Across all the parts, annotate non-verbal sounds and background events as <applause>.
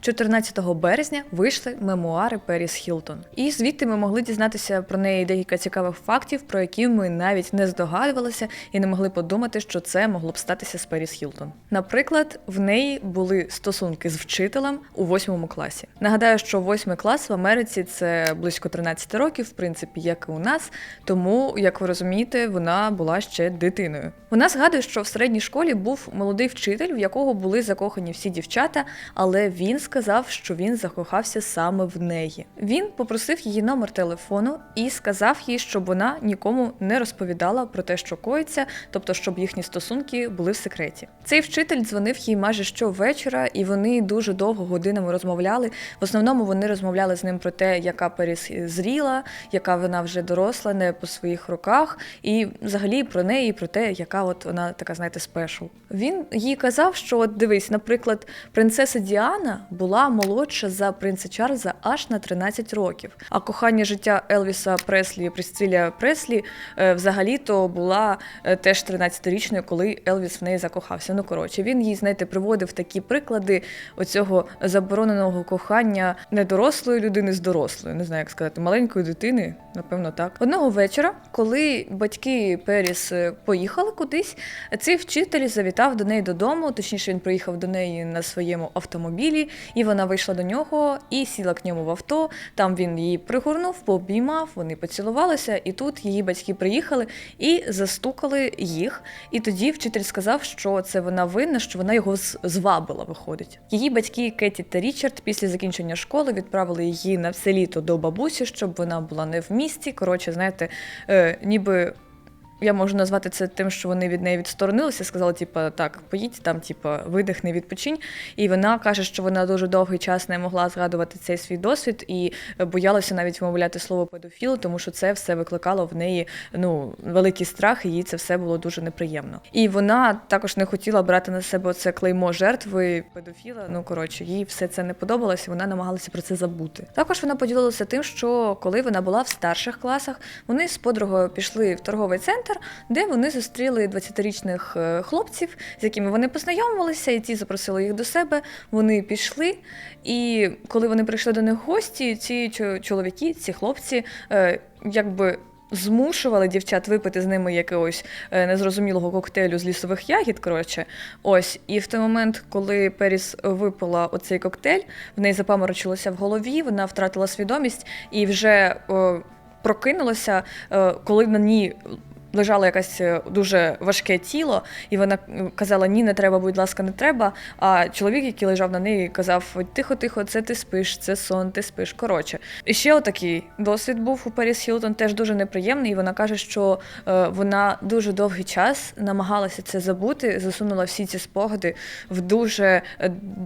14 березня вийшли мемуари Періс Хілтон, і звідти ми могли дізнатися про неї декілька цікавих фактів, про які ми навіть не здогадувалися і не могли подумати, що це могло б статися з Періс Хілтон. Наприклад, в неї були стосунки з вчителем у восьмому класі. Нагадаю, що восьмий клас в Америці це близько 13 років, в принципі, як і у нас. Тому, як ви розумієте, вона була ще дитиною. Вона згадує, що в середній школі був молодий вчитель, в якого були закохані всі дівчата, але він сказав, що він закохався саме в неї. Він попросив її номер телефону і сказав їй, щоб вона нікому не розповідала про те, що коїться, тобто щоб їхні стосунки були в секреті. Цей вчитель дзвонив їй майже щовечора, і вони дуже довго годинами розмовляли. В основному вони розмовляли з ним про те, яка Періс зріла, яка вона вже доросла, не по своїх руках, і взагалі про неї, про те, яка от вона така, знаєте, спешл. Він їй казав, що от дивись, наприклад, принцеса Діана була молодша за принца Чарльза аж на 13 років. А кохання життя Елвіса Преслі, Присциля Преслі, е, взагалі-то була е, теж 13-річною, коли Елвіс в неї закохався. Ну коротше, він їй, знаєте, приводив такі приклади оцього забороненого кохання не дорослої людини з дорослою, не знаю, як сказати, маленької дитини, напевно, так. Одного вечора, коли батьки Періс е, поїхали кудись, цей вчитель завітав до неї додому, точніше, він приїхав до неї на своєму автомобілі, і вона вийшла до нього і сіла к ньому в авто. Там він її пригорнув, пообіймав, вони поцілувалися, і тут її батьки приїхали і застукали їх. І тоді вчитель сказав, що це вона винна, що вона його звабила, виходить. Її батьки Кеті та Річард після закінчення школи відправили її на все літо до бабусі, щоб вона була не в місті. Коротше, знаєте, е, ніби я можу назвати це тим, що вони від неї відсторонилися, сказали, типа, так, поїдь там, типа, видихни, відпочинь. І вона каже, що вона дуже довгий час не могла згадувати цей свій досвід і боялася навіть вимовляти слово педофіл, тому що це все викликало в неї ну великий страх, і їй це все було дуже неприємно. І вона також не хотіла брати на себе це клеймо жертви педофіла. Ну коротше, їй все це не подобалося. Вона намагалася про це забути. Також вона поділилася тим, що коли вона була в старших класах, вони з подругою пішли в торговий центр, де вони зустріли 20-річних е, хлопців, з якими вони познайомилися, і ті запросили їх до себе. Вони пішли. І коли вони прийшли до них гості, ці чоловіки, ці хлопці, е, якби. Змушували дівчат випити з ними якогось е, незрозумілого коктейлю з лісових ягід. Коротше, ось. І в той момент, коли Періс випила оцей коктейль, в неї запаморочилося в голові, вона втратила свідомість і вже е, прокинулася, е, коли на ній лежало якесь е, дуже важке тіло, і вона е, казала: Ні, не треба, будь ласка, не треба. А чоловік, який лежав на неї, казав: Тихо, тихо, це ти спиш, це сон, ти спиш. Коротше, і ще отакий досвід був у Періс Хілтон, теж дуже неприємний. І вона каже, що е, вона дуже довгий час намагалася це забути, засунула всі ці спогади в дуже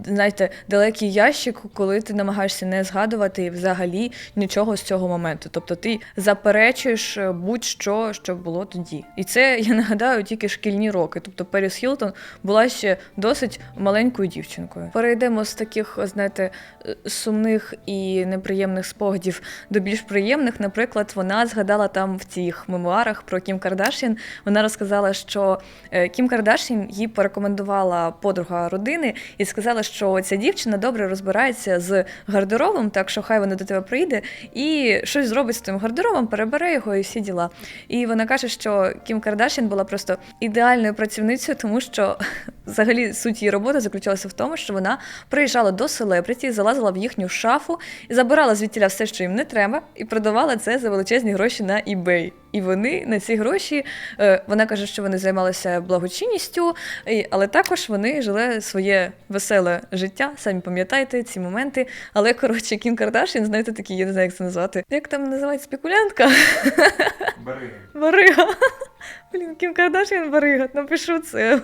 знаєте, далекий ящик, коли ти намагаєшся не згадувати взагалі нічого з цього моменту. Тобто ти заперечуєш будь-що, що було тоді. І це я нагадаю тільки шкільні роки. Тобто Періс Хілтон була ще досить маленькою дівчинкою. Перейдемо з таких, знаєте, е, сумних і неприємних спогадів до більш приємних. Наприклад, вона згадала там в цих мемуарах про Кім Кардашін. Вона розказала, що е, Кім Кардашін їй порекомендувала подруга родини і сказала, що ця дівчина добре розбирається з гардеробом, так що хай вона до тебе прийде і щось зробить з тим гардеробом, перебере його і всі діла. І вона каже, що Кім Кардашін була просто ідеальною працівницею, тому що <laughs> взагалі суть її роботи заключалася в тому, що вона приїжджала до селебриті, залазила в їхню шафу і забирала звідтіля все, що їм не треба, і продавала це за величезні гроші на eBay. І вони на ці гроші, е, вона каже, що вони займалися благочинністю, але також вони жили своє веселе життя. Самі пам'ятаєте ці моменти. Але коротше, Кім Кардашін, знаєте, такі, я не знаю, як це назвати. Як там називають спекулянтка? Барига. Барига. Блін, Кім Кардашян барига. Напишу це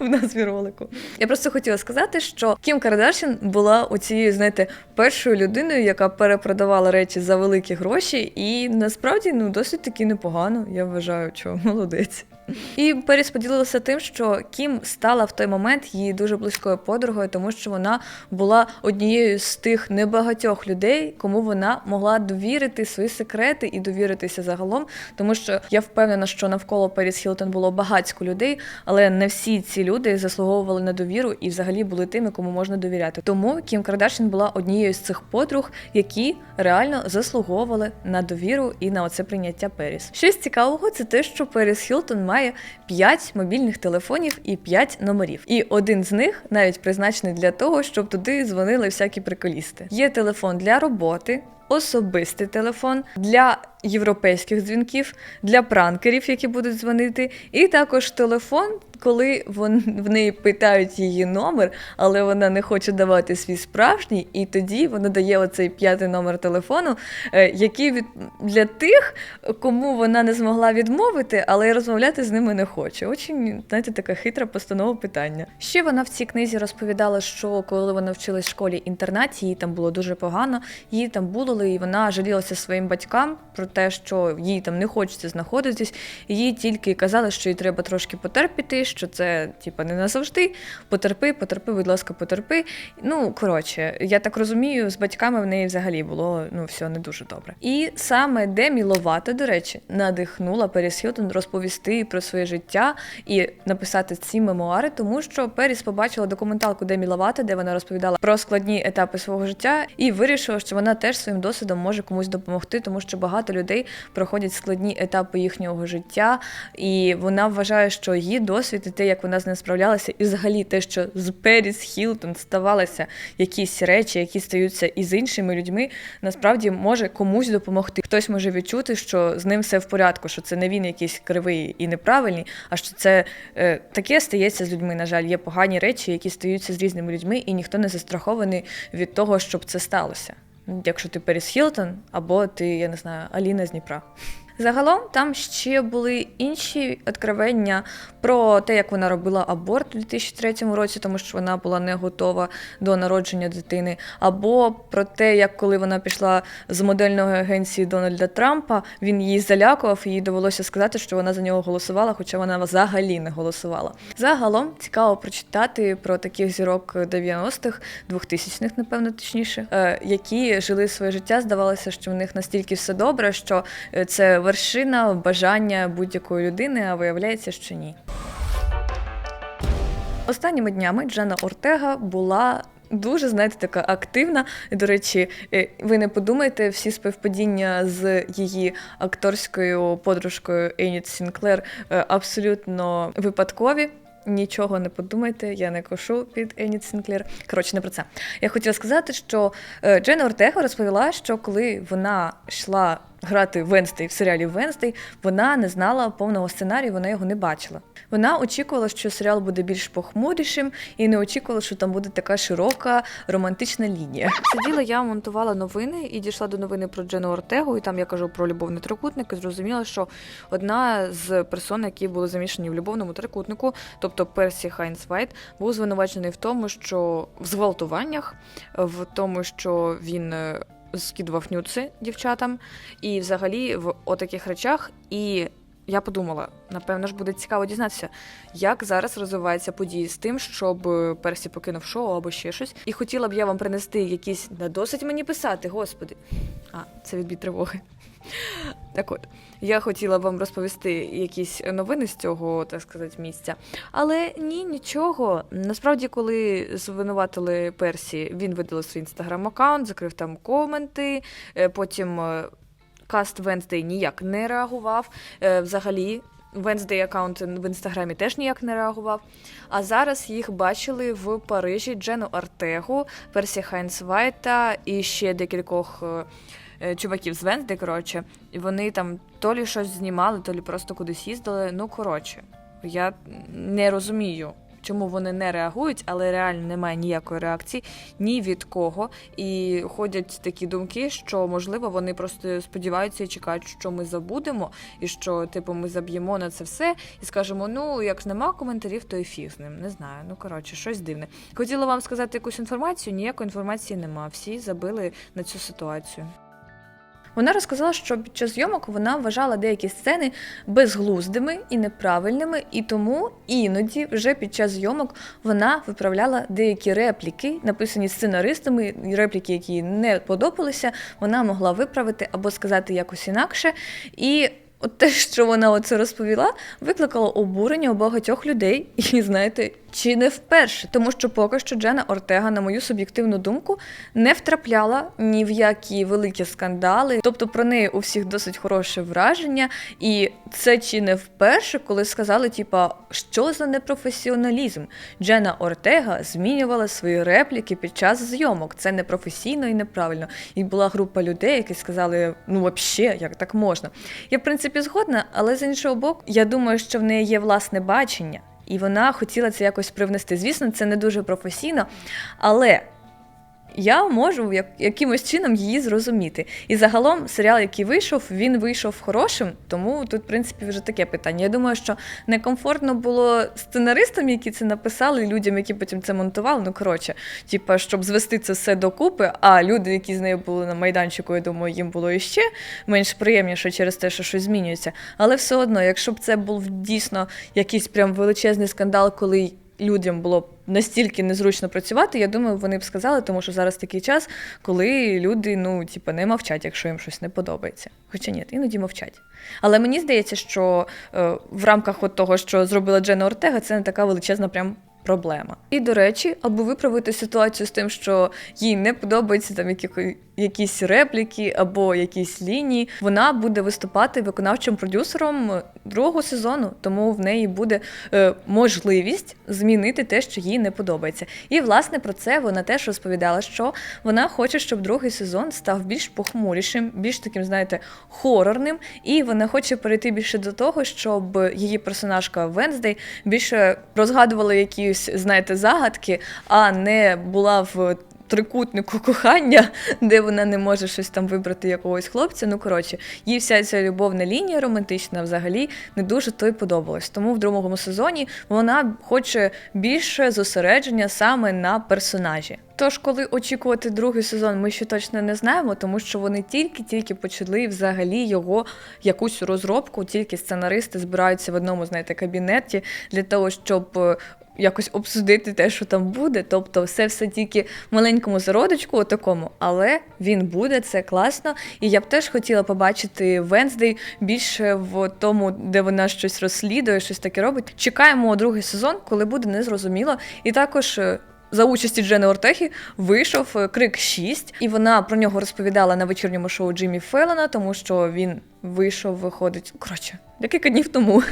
в назві ролику. Я просто хотіла сказати, що Кім Кардашян була оцією, знаєте, першою людиною, яка перепродавала речі за великі гроші, і насправді ну досить таки непогано. Я вважаю, що молодець. І Періс поділилася тим, що Кім стала в той момент її дуже близькою подругою, тому що вона була однією з тих небагатьох людей, кому вона могла довірити свої секрети і довіритися загалом. Тому що я впевнена, що навколо Періс Хілтон було багатько людей, але не всі ці люди заслуговували на довіру і взагалі були тими, кому можна довіряти. Тому Кім Кардашін була однією з цих подруг, які реально заслуговували на довіру і на оце прийняття Періс. Щось цікавого, це те, що Періс Хілтон має 5 мобільних телефонів і 5 номерів. І один з них навіть призначений для того, щоб туди дзвонили всякі приколісти. Є телефон для роботи. Особистий телефон для європейських дзвінків, для пранкерів, які будуть дзвонити, і також телефон, коли вон, в неї питають її номер, але вона не хоче давати свій справжній, і тоді вона дає оцей п'ятий номер телефону, е, який від для тих, кому вона не змогла відмовити, але й розмовляти з ними не хоче. Очень, знаєте, така хитра постанова питання. Ще вона в цій книзі розповідала, що коли вона вчилась в школі інтернаті, їй там було дуже погано, її там булили, і вона жалілася своїм батькам про те, що їй там не хочеться знаходитись. Їй тільки казали, що їй треба трошки потерпіти, що це типа не назавжди. Потерпи, потерпи, будь ласка, потерпи. Ну коротше, я так розумію, з батьками в неї взагалі було ну все не дуже добре. І саме Демі Ловато, до речі, надихнула Періс Хілтон розповісти про своє життя і написати ці мемуари, тому що Періс побачила документалку Демі Ловато, де вона розповідала про складні етапи свого життя, і вирішила, що вона теж своїм досвідом може комусь допомогти, тому що багато людей проходять складні етапи їхнього життя, і вона вважає, що її досвід і те, як вона з ним справлялася, і взагалі те, що з Періс Хілтон ставалися якісь речі, які стаються із іншими людьми, насправді може комусь допомогти. Хтось може відчути, що з ним все в порядку, що це не він якийсь кривий і неправильний, а що це е, таке стається з людьми. На жаль, є погані речі, які стаються з різними людьми, і ніхто не застрахований від того, щоб це сталося. Якщо ти Періс Хілтон, або ти, я не знаю, Аліна з Дніпра. Загалом там ще були інші откровення про те, як вона робила аборт у 2003 році, тому що вона була не готова до народження дитини, або про те, як коли вона пішла з модельної агенції Дональда Трампа, він її залякував, і їй довелося сказати, що вона за нього голосувала, хоча вона взагалі не голосувала. Загалом цікаво прочитати про таких зірок 90-х, 2000-х, напевно, точніше, е, які жили своє життя. Здавалося, що в них настільки все добре, що е, це вершина бажання будь-якої людини, а виявляється, що ні. Останніми днями Джена Ортега була. Дуже, знаєте, така активна. До речі, е, ви не подумайте, всі співпадіння з її акторською подружкою Еніт Сінклер е, абсолютно випадкові. Нічого не подумайте, я не кошу під Еніт Сінклер. Коротше, не про це. Я хотіла сказати, що е, Джена Ортега розповіла, що коли вона йшла грати Венстей в серіалі Венстей, вона не знала повного сценарію, вона його не бачила. Вона очікувала, що серіал буде більш похмурішим, і не очікувала, що там буде така широка романтична лінія. Сиділа я, монтувала новини і дійшла до новини про Джену Ортегу, і там я кажу про любовний трикутник, і зрозуміла, що одна з персон, які були замішані в любовному трикутнику, тобто Персі Хайнс Вайт, був звинувачений в тому, що в зґвалтуваннях, в тому, що він. Скидував нюци дівчатам, і взагалі в отаких речах. І я подумала, напевно ж буде цікаво дізнатися, як зараз розвиваються події з тим, щоб Персі покинув шоу або ще щось. І хотіла б я вам принести якісь не досить мені писати, господи. А, це відбій тривоги. Так от, я хотіла вам розповісти якісь новини з цього, так сказати, місця. Але ні, нічого. Насправді, коли звинуватили Персі, він видалив свій інстаграм-аккаунт, закрив там коменти, е, потім. е, Каст Венздей ніяк не реагував. Е, Взагалі, Венздей аккаунт в інстаграмі теж ніяк не реагував. А зараз їх бачили в Парижі Джену Артегу, Персі Хайнс Вайта і ще декількох чуваків з Венздей, коротше. І вони там то лі щось знімали, то лі просто кудись їздили. Ну, коротше, я не розумію. Чому вони не реагують, але реально немає ніякої реакції ні від кого. І ходять такі думки, що можливо вони просто сподіваються і чекають, що ми забудемо, і що типу ми заб'ємо на це все і скажемо: ну як нема коментарів, то і фіг з ним. Не знаю. Ну коротше, щось дивне. Хотіла вам сказати якусь інформацію, ніякої інформації нема. Всі забили на цю ситуацію. Вона розказала, що під час зйомок вона вважала деякі сцени безглуздими і неправильними, і тому іноді, вже під час зйомок, вона виправляла деякі репліки, написані сценаристами, репліки, які не подобалися, вона могла виправити або сказати якось інакше. І От те, що вона оце розповіла, викликало обурення у багатьох людей, і знаєте, чи не вперше, тому що поки що Джена Ортега, на мою суб'єктивну думку, не втрапляла ні в які великі скандали. Тобто про неї у всіх досить хороше враження, і це чи не вперше, коли сказали, типа, що за непрофесіоналізм? Джена Ортега змінювала свої репліки під час зйомок. Це непрофесійно і неправильно. І була група людей, які сказали, ну взагалі, як так можна. Я в принципі згодна, але з іншого боку, я думаю, що в неї є власне бачення. І вона хотіла це якось привнести. Звісно, це не дуже професійно, але я можу як, якимось чином її зрозуміти. І загалом серіал, який вийшов, він вийшов хорошим, тому тут, в принципі, вже таке питання. Я думаю, що некомфортно було сценаристам, які це написали, людям, які потім це монтували. Ну, коротше, типа, щоб звести це все докупи, а люди, які з нею були на майданчику, я думаю, їм було іще менш приємніше через те, що щось змінюється. Але все одно, якщо б це був дійсно якийсь прям величезний скандал, коли людям було б настільки незручно працювати, я думаю, вони б сказали, тому що зараз такий час, коли люди ну, типу, не мовчать, якщо їм щось не подобається. Хоча ні, іноді мовчать. Але мені здається, що е, в рамках от того, що зробила Джена Ортега, це не така величезна прям. Проблема. І до речі, аби виправити ситуацію з тим, що їй не подобаються там які, якісь репліки або якісь лінії, вона буде виступати виконавчим продюсером другого сезону, тому в неї буде е, можливість змінити те, що їй не подобається. І власне про це вона теж розповідала, що вона хоче, щоб другий сезон став більш похмурішим, більш таким, знаєте, хорорним, і вона хоче перейти більше до того, щоб її персонажка Венздей більше розгадувала якісь, знаєте, загадки, а не була в трикутнику кохання, де вона не може щось там вибрати якогось хлопця. Ну коротше, їй вся ця любовна лінія романтична взагалі не дуже то й подобалась. Тому в другому сезоні вона хоче більше зосередження саме на персонажі. Тож, коли очікувати другий сезон, ми ще точно не знаємо, тому що вони тільки-тільки почали взагалі його якусь розробку, тільки сценаристи збираються в одному, знаєте, кабінеті для того, щоб е, якось обсудити те, що там буде. Тобто, все все тільки маленькому зародочку, такому, але він буде, це класно. І я б теж хотіла побачити Венздей більше в тому, де вона щось розслідує, щось таке робить. Чекаємо другий сезон, коли буде незрозуміло. І також. За участі Джени Ортехи вийшов е, Крик 6, і вона про нього розповідала на вечірньому шоу Джиммі Феллона, тому що він вийшов, виходить. Коротше, декілька днів тому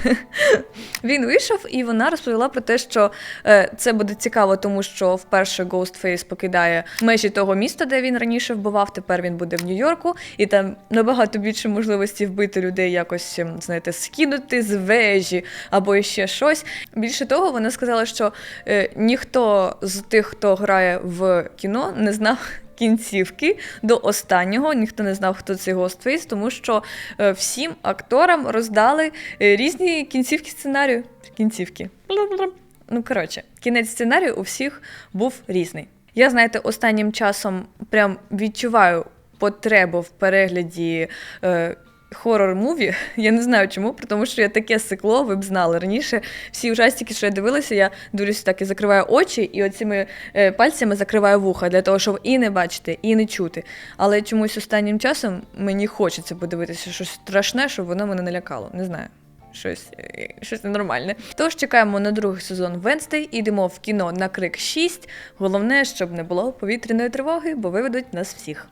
<laughs> він вийшов, і вона розповіла про те, що е, це буде цікаво, тому що вперше Ghostface покидає межі того міста, де він раніше вбивав. Тепер він буде в Нью-Йорку, і там набагато більше можливості вбити людей, якось ем, знаєте, скинути з вежі або ще щось. Більше того, вона сказала, що е, ніхто з тих, хто грає в кіно, не знав. Кінцівки до останнього ніхто не знав, хто цей Ghostface, тому що е, всім акторам роздали е, різні кінцівки сценарію. Кінцівки. Ну, коротше, кінець сценарію у всіх був різний. Я, знаєте, останнім часом прям відчуваю потребу в перегляді. Е, Хорор-муві, <laughs> я не знаю чому, тому що я таке сикло, ви б знали раніше. Всі ужастики, що я дивилася, я дивлюся так і закриваю очі, і оціми е, пальцями закриваю вуха для того, щоб і не бачити, і не чути. Але чомусь останнім часом мені хочеться подивитися щось страшне, щоб воно мене не лякало. Не знаю. Щось, е, щось ненормальне. Тож чекаємо на другий сезон Венстей, ідемо в кіно на крик 6. Головне, щоб не було повітряної тривоги, бо виведуть нас всіх.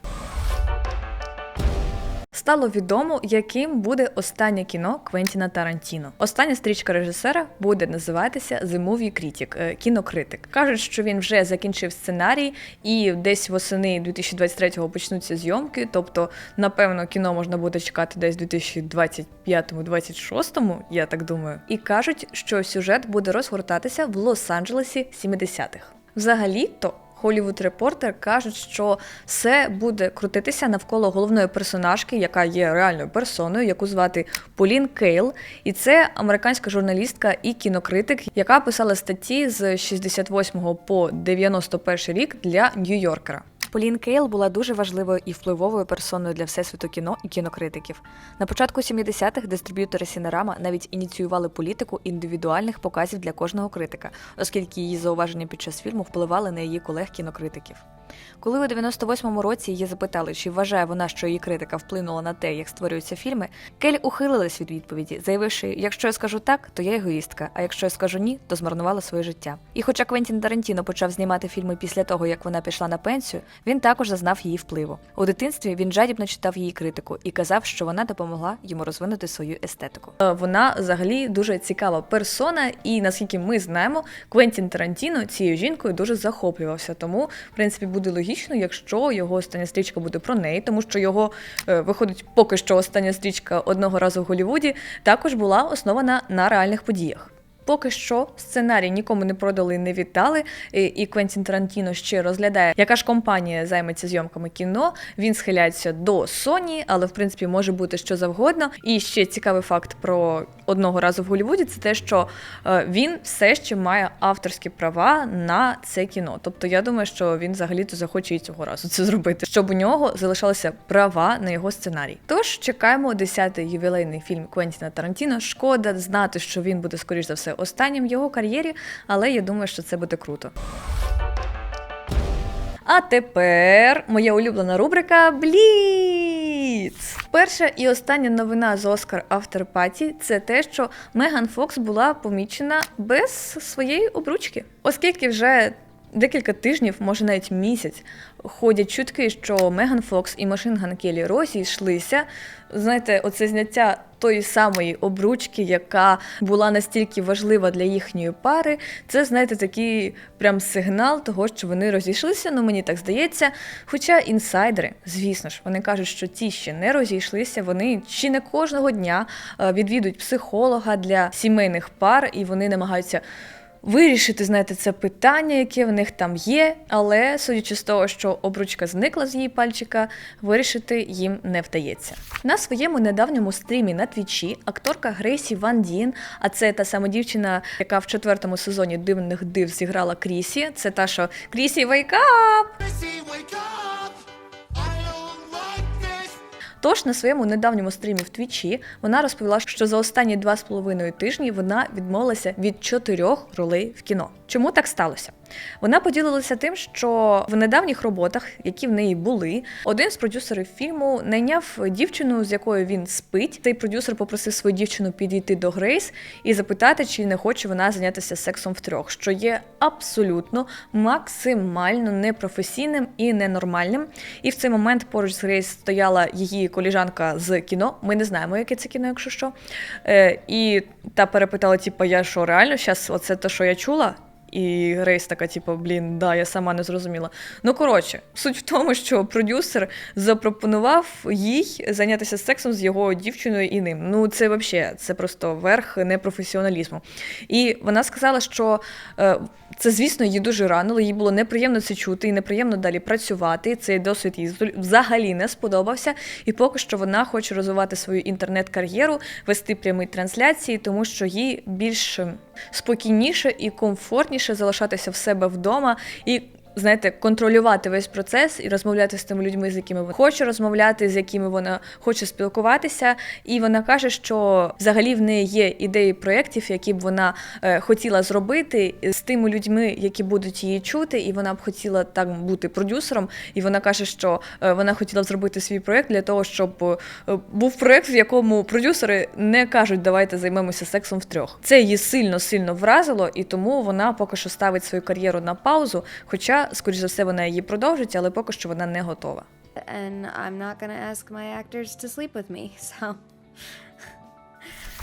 Стало відомо, яким буде останнє кіно Квентіна Тарантіно. Остання стрічка режисера буде називатися The Movie Critic, е, кінокритик. Кажуть, що він вже закінчив сценарій, і десь восени 2023-го почнуться зйомки. Тобто, напевно, кіно можна буде чекати десь 2025-26, я так думаю. І кажуть, що сюжет буде розгортатися в Лос-Анджелесі 70-х. Взагалі-то Hollywood Reporter кажуть, що все буде крутитися навколо головної персонажки, яка є реальною персоною, яку звати Полін Кейл. І це американська журналістка і кінокритик, яка писала статті з 68 по 91 рік для Нью-Йоркера. Полін Кейл була дуже важливою і впливовою персоною для всесвіту кіно і кінокритиків. На початку 70-х дистриб'ютори Сінерама навіть ініціювали політику індивідуальних показів для кожного критика, оскільки її зауваження під час фільму впливали на її колег-кінокритиків. Коли у 98-му році її запитали, чи вважає вона, що її критика вплинула на те, як створюються фільми, Келі ухилилась від відповіді, заявивши: якщо я скажу так, то я егоїстка, а якщо я скажу ні, то змарнувала своє життя. І хоча Квентін Тарантіно почав знімати фільми після того, як вона пішла на пенсію, він також зазнав її впливу. У дитинстві він жадібно читав її критику і казав, що вона допомогла йому розвинути свою естетику. Е, Вона взагалі дуже цікава персона, і наскільки ми знаємо, Квентін Тарантіно цією жінкою дуже захоплювався. Тому, в принципі, буде логічно, якщо його остання стрічка буде про неї, тому що його е, виходить поки що остання стрічка одного разу в Голлівуді також була основана на реальних подіях. Поки що сценарій нікому не продали не віддали, і- Квентін Тарантіно ще розглядає, яка ж компанія займеться зйомками кіно. Він схиляється до Sony, але в принципі може бути що завгодно. І ще цікавий факт про одного разу в Голлівуді це те, що е, він все ще має авторські права на це кіно. Тобто я думаю, що він взагалі-то захоче і цього разу це зробити, щоб у нього залишалися права на його сценарій. Тож чекаємо 10-й ювілейний фільм Квентіна Тарантіно. Шкода знати, що він буде скоріш за все останнім в його кар'єрі, але я думаю, що це буде круто. А тепер моя улюблена рубрика Бліц. Перша і остання новина з Оскар After Party – це те, що Меган Фокс була помічена без своєї обручки, оскільки вже. Декілька тижнів, може навіть місяць, ходять чутки, що Меган Фокс і Машин Ган Келі розійшлися. Знаєте, оце зняття тої самої обручки, яка була настільки важлива для їхньої пари. Це, знаєте, такий прям сигнал того, що вони розійшлися. Ну мені так здається. Хоча інсайдери, звісно ж, вони кажуть, що ті ще не розійшлися. Вони чи не кожного дня е, відвідують психолога для сімейних пар, і вони намагаються вирішити, знаєте, це питання, яке в них там є, але судячи з того, що обручка зникла з її пальчика, вирішити їм не вдається. На своєму недавньому стрімі на твічі акторка Грейсі Ван Дін, а це та сама дівчина, яка в четвертому сезоні дивних див зіграла Крісі. Це та, що Крісі wake up! Missy, wake up! Тож на своєму недавньому стрімі в Твічі вона розповіла, що за останні два з половиною тижні вона відмовилася від чотирьох ролей в кіно. Чому так сталося? Вона поділилася тим, що в недавніх роботах, які в неї були, один з продюсерів фільму найняв дівчину, з якою він спить. Цей продюсер попросив свою дівчину підійти до Грейс і запитати, чи не хоче вона зайнятися сексом втрьох, що є абсолютно максимально непрофесійним і ненормальним. І в цей момент поруч з Грейс стояла її коліжанка з кіно. Ми не знаємо, яке це кіно, якщо що. Е, і та перепитала: типу, я що, реально зараз оце те, що я чула? І Грейс така, типу, блін, да, я сама не зрозуміла. Ну коротше, суть в тому, що продюсер запропонував їй зайнятися сексом з його дівчиною і ним. Ну, це взагалі, це просто верх непрофесіоналізму. І вона сказала, що е, це, звісно, її дуже ранило, їй було неприємно це чути і неприємно далі працювати. Цей досвід їй взагалі не сподобався. І поки що вона хоче розвивати свою інтернет-кар'єру, вести прямі трансляції, тому що їй більш спокійніше і комфортніше залишатися в себе вдома і. Знаєте, контролювати весь процес і розмовляти з тими людьми, з якими вона хоче розмовляти, з якими вона хоче спілкуватися. І вона каже, що взагалі в неї є ідеї проєктів, які б вона е, хотіла зробити з тими людьми, які будуть її чути, і вона б хотіла так бути продюсером. І вона каже, що е, вона хотіла зробити свій проєкт для того, щоб е, був проєкт, в якому продюсери не кажуть, давайте займемося сексом втрьох. Це її сильно сильно вразило, і тому вона поки що ставить свою кар'єру на паузу. Хоча, скоріш за все, вона її продовжить, але поки що вона не готова. and I'm not gonna ask my actors to sleep with me, <laughs> so.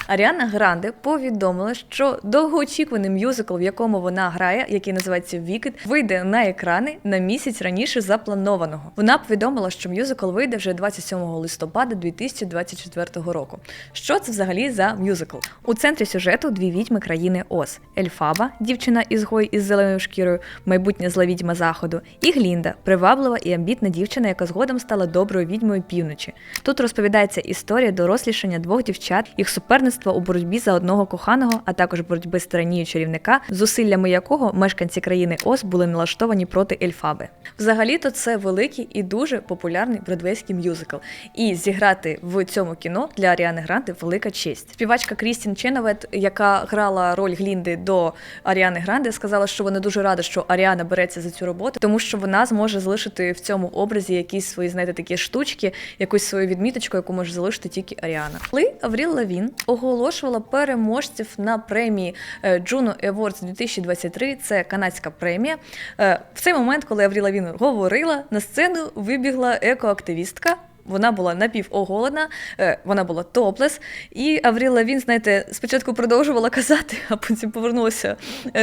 Аріана Гранде повідомила, що довгоочікуваний мюзикл, в якому вона грає, який називається Вікет, вийде на екрани на місяць раніше запланованого. Вона повідомила, що мюзикл вийде вже 27 листопада 2024 року. Що це взагалі за мюзикл? У центрі сюжету дві відьми країни Оз: Ельфаба, дівчина ізгой із зеленою шкірою, майбутня зла відьма заходу, і Глінда, приваблива і амбітна дівчина, яка згодом стала доброю відьмою півночі. Тут розповідається історія дорослішання двох дівчат, їх суперництва суперництва у боротьбі за одного коханого, а також боротьби з тиранією чарівника, зусиллями якого мешканці країни Оз були налаштовані проти Ельфаби. Взагалі-то це великий і дуже популярний бродвейський мюзикл. І зіграти в цьому кіно для Аріани Гранде велика честь. Співачка Крістін Ченовет, яка грала роль Глінди до Аріани Гранде, сказала, що вона дуже рада, що Аріана береться за цю роботу, тому що вона зможе залишити в цьому образі якісь свої, знаєте, такі штучки, якусь свою відміточку, яку може залишити тільки Аріана. Коли Авріл Лавін оголошувала переможців на премії е, Juno Awards 2023, це канадська премія. е, В цей момент, коли Авріл Лавін говорила, на сцену вибігла екоактивістка. Вона була напівоголена, е, вона була топлес, і Авріл Лавін, знаєте, спочатку продовжувала казати, а потім повернулася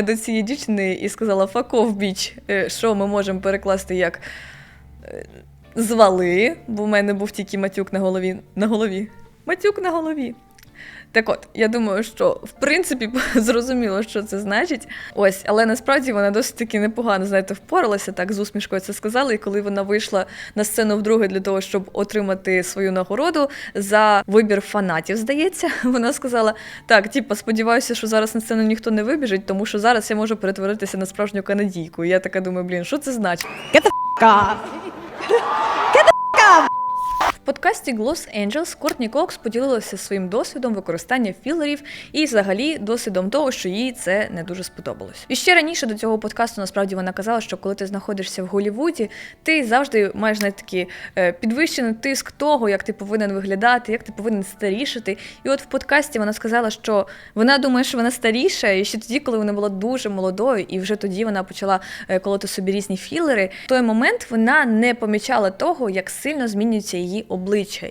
до цієї дівчини і сказала «fuck off, bitch», е, що ми можемо перекласти як звали, бо в мене був тільки матюк на голові. На голові. Матюк на голові. Так от, я думаю, що в принципі <laughs> зрозуміло, що це значить. Ось, але насправді вона досить таки непогано, знаєте, впоралася так з усмішкою це сказала. І коли вона вийшла на сцену вдруге для того, щоб отримати свою нагороду за вибір фанатів, здається, <laughs> вона сказала: так, типа, сподіваюся, що зараз на сцену ніхто не вибіжить, тому що зараз я можу перетворитися на справжню канадійку. І я така думаю, блін, що це значить? В <laughs> подкасті Gloss Angels Кортні Кокс поділилася своїм досвідом використання філерів і взагалі досвідом того, що їй це не дуже сподобалось. І ще раніше до цього подкасту насправді вона казала, що коли ти знаходишся в Голлівуді, ти завжди маєш знаєте, такий е, підвищений тиск того, як ти повинен виглядати, як ти повинен старішати. І от в подкасті вона сказала, що вона думає, що вона старіша, і ще тоді, коли вона була дуже молодою, і вже тоді вона почала е, колоти собі різні філери. В той момент вона не помічала того, як сильно змінюється її обличчя.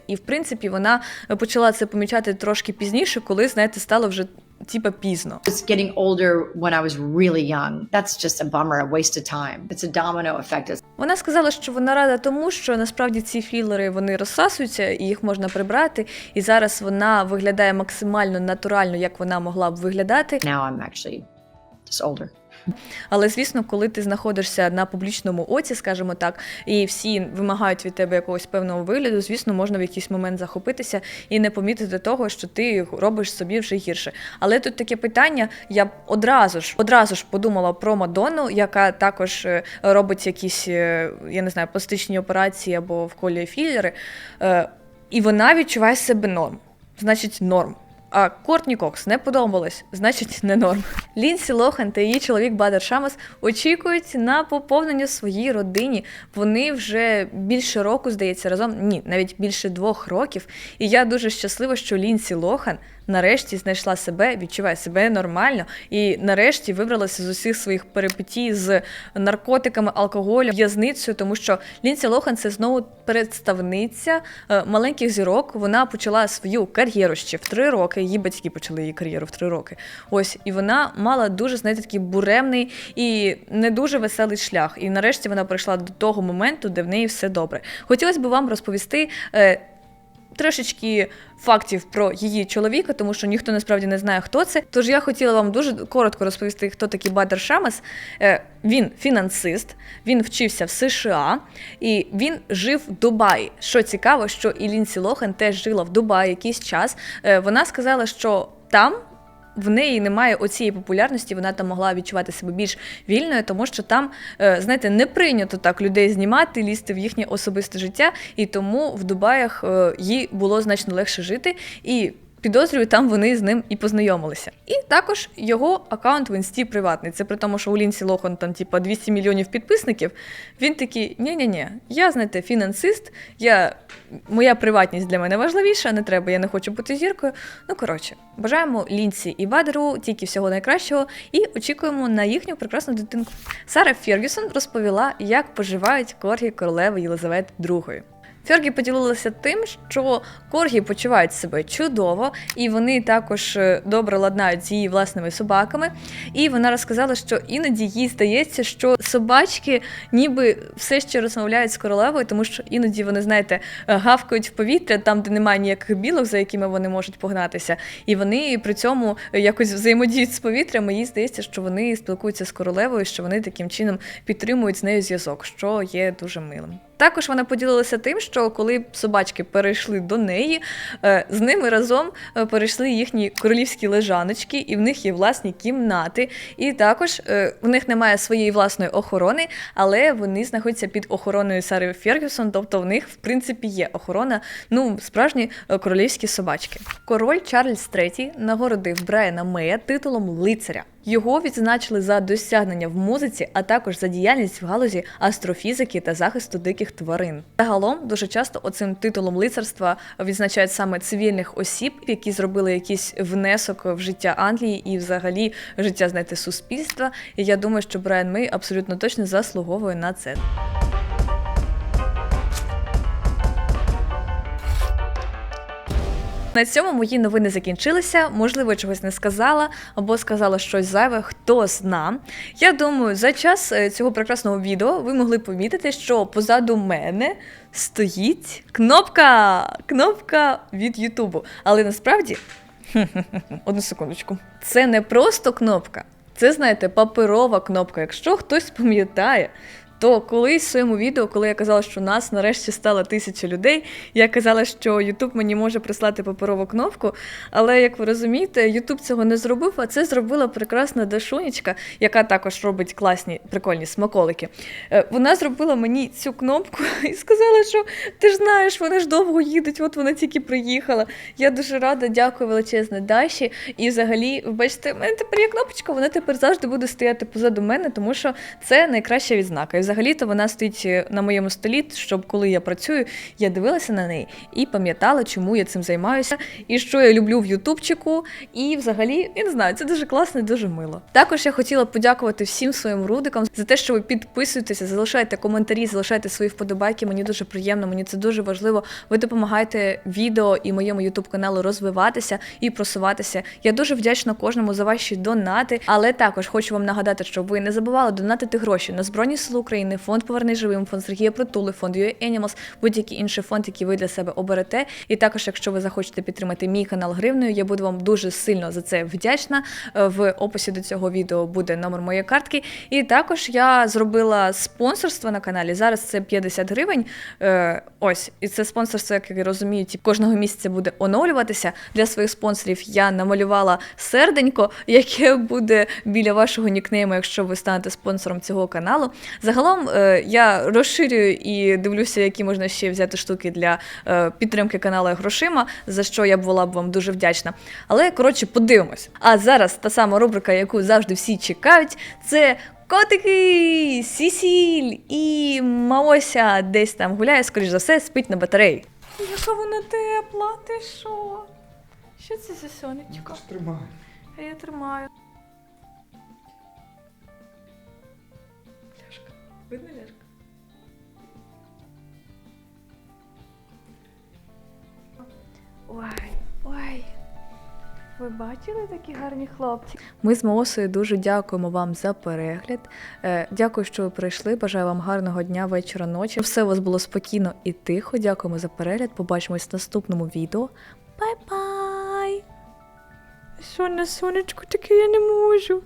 І в принципі вона е, почала це помічати трошки пізніше, коли знаєте, стало вже типа пізно. was getting older when I was really young. That's just a bummer, a waste of time. It's a domino effect. Вона сказала, що вона рада тому, що насправді ці філери вони розсасуються і їх можна прибрати. І зараз вона виглядає максимально натурально, як вона могла б виглядати. now I'm actually just older. Але звісно, коли ти знаходишся на публічному оці, скажімо так, і всі вимагають від тебе якогось певного вигляду, звісно, можна в якийсь момент захопитися і не помітити того, що ти робиш собі вже гірше. Але тут таке питання: я б одразу ж одразу ж подумала про Мадонну, яка також е, робить якісь, е, я не знаю, пластичні операції або вколює філери, е, і вона відчуває себе норм. Значить, норм. А Кортні Кокс не подобалось, значить, не норм. Лінсі Лохан та її чоловік Бадер Шамас очікують на поповнення своїй родині. Вони вже більше року, здається, разом. Ні, навіть більше двох років. І я дуже щаслива, що Лінсі Лохан нарешті знайшла себе, відчуває себе нормально і нарешті вибралася з усіх своїх перипетій з наркотиками, алкоголем, в'язницею, тому що Лінсі Лохан це знову представниця е, маленьких зірок. Вона почала свою кар'єру ще в три роки. Її батьки почали її кар'єру в три роки. Ось і вона мала дуже знаєте, такий буремний і не дуже веселий шлях. І нарешті вона прийшла до того моменту, де в неї все добре. Хотілося б вам розповісти. Трошечки фактів про її чоловіка, тому що ніхто насправді не знає, хто це. Тож я хотіла вам дуже коротко розповісти, хто такий Бадер Шамас. Е, Він фінансист, він вчився в США і він жив в Дубаї. Що цікаво, що і Лінсі Лохан теж жила в Дубаї якийсь час. Е, Вона сказала, що там в неї немає оцієї популярності, вона там могла відчувати себе більш вільною, тому що там, е, знаєте, не прийнято так людей знімати, лізти в їхнє особисте життя, і тому в Дубаях е, їй було значно легше жити. І підозрюю, там вони з ним і познайомилися. І також його аккаунт в інсті приватний. Це при тому, що у Лінсі Лохан там, типа, 200 мільйонів підписників. Він такий: ні-ні-ні, я, знаєте, фінансист, я... моя приватність для мене важливіша, не треба, я не хочу бути зіркою. Ну, коротше, бажаємо Лінсі і Бадеру тільки всього найкращого і очікуємо на їхню прекрасну дитинку. Сара Фергюсон розповіла, як поживають коргі королеви Єлизавети II. Фергі поділилася тим, що коргі почувають себе чудово, і вони також е, добре ладнають з її власними собаками. І вона розказала, що іноді їй здається, що собачки ніби все ще розмовляють з королевою, тому що іноді вони, знаєте, е, гавкають в повітря там, де немає ніяких білок, за якими вони можуть погнатися. І вони при цьому якось взаємодіють з повітрям. і Їй здається, що вони спілкуються з королевою, що вони таким чином підтримують з нею зв'язок, що є дуже милим. Також вона поділилася тим, що коли собачки перейшли до неї, е, з ними разом е, перейшли їхні королівські лежаночки, і в них є власні кімнати. І також е, в них немає своєї власної охорони, але вони знаходяться під охороною Сари Фергюсон, тобто в них, в принципі, є охорона, ну, справжні королівські собачки. Король Чарльз III нагородив Брайана Мея титулом лицаря. Його відзначили за досягнення в музиці, а також за діяльність в галузі астрофізики та захисту диких тварин. Загалом дуже часто оцим титулом лицарства відзначають саме цивільних осіб, які зробили якийсь внесок в життя Англії і, взагалі, життя знаєте, суспільства. І я думаю, що Брайан Мей абсолютно точно заслуговує на це. На цьому мої новини закінчилися. Можливо, чогось не сказала або сказала щось зайве, хто зна. Я думаю, за час е, цього прекрасного відео ви могли помітити, що позаду мене стоїть кнопка. Кнопка від Ютубу. Але насправді, <laughs> одну секундочку, це не просто кнопка. Це, знаєте, паперова кнопка. Якщо хтось пам'ятає, то колись в своєму відео, коли я казала, що нас нарешті стало тисяча людей, я казала, що YouTube мені може прислати паперову кнопку. Але як ви розумієте, YouTube цього не зробив, а це зробила прекрасна Дашунечка, яка також робить класні прикольні смаколики. Е, Вона зробила мені цю кнопку <laughs> і сказала, що ти ж знаєш, вони ж довго їдуть, от вона тільки приїхала. Я дуже рада, дякую величезне Даші. І взагалі, ви бачите, в мене тепер є кнопочка, вона тепер завжди буде стояти позаду мене, тому що це найкраща відзнака. Взагалі-то вона стоїть е, на моєму столі, щоб коли я працюю, я дивилася на неї і пам'ятала, чому я цим займаюся, і що я люблю в Ютубчику. І взагалі, я не знаю, це дуже класно і дуже мило. Також я хотіла подякувати всім своїм рудикам за те, що ви підписуєтеся, залишаєте коментарі, залишаєте свої вподобайки. Мені дуже приємно, мені це дуже важливо. Ви допомагаєте відео і моєму ютуб каналу розвиватися і просуватися. Я дуже вдячна кожному за ваші донати. Але також хочу вам нагадати, щоб ви не забували донатити гроші на Збройні Сили України, фонд Поверни живим, фонд Сергія Притули, фонд UA Animals, будь-який інший фонд, який ви для себе оберете. І також, якщо ви захочете підтримати мій канал гривною, я буду вам дуже сильно за це вдячна. Е, В описі до цього відео буде номер моєї картки. І також я зробила спонсорство на каналі. Зараз це 50 гривень. Е, Ось, і це спонсорство, як я розумію, кожного місяця буде оновлюватися. Для своїх спонсорів я намалювала серденько, <laughs> яке буде біля вашого нікнейму, якщо ви станете спонсором цього каналу. Загалом е, я розширюю і дивлюся, які можна ще взяти штуки для е, підтримки каналу грошима, за що я була б вам дуже вдячна. Але коротше, подивимось. А зараз та сама рубрика, яку завжди всі чекають, це. Котики, Сісіль і Маося десь там гуляє, скоріш за все, спить на батареї. Яка вона тепла, ти що? Що це за сонечко? Тримай. А я тримаю. Видно ляшка? Ой, ой. Ви бачили такі гарні хлопці? Ми з Маосою дуже дякуємо вам за перегляд. Е, дякую, що ви прийшли. Бажаю вам гарного дня, вечора, ночі. Все у вас було спокійно і тихо. Дякуємо за перегляд. Побачимось в наступному відео. Бай-бай! Що на сонечку таке я не можу.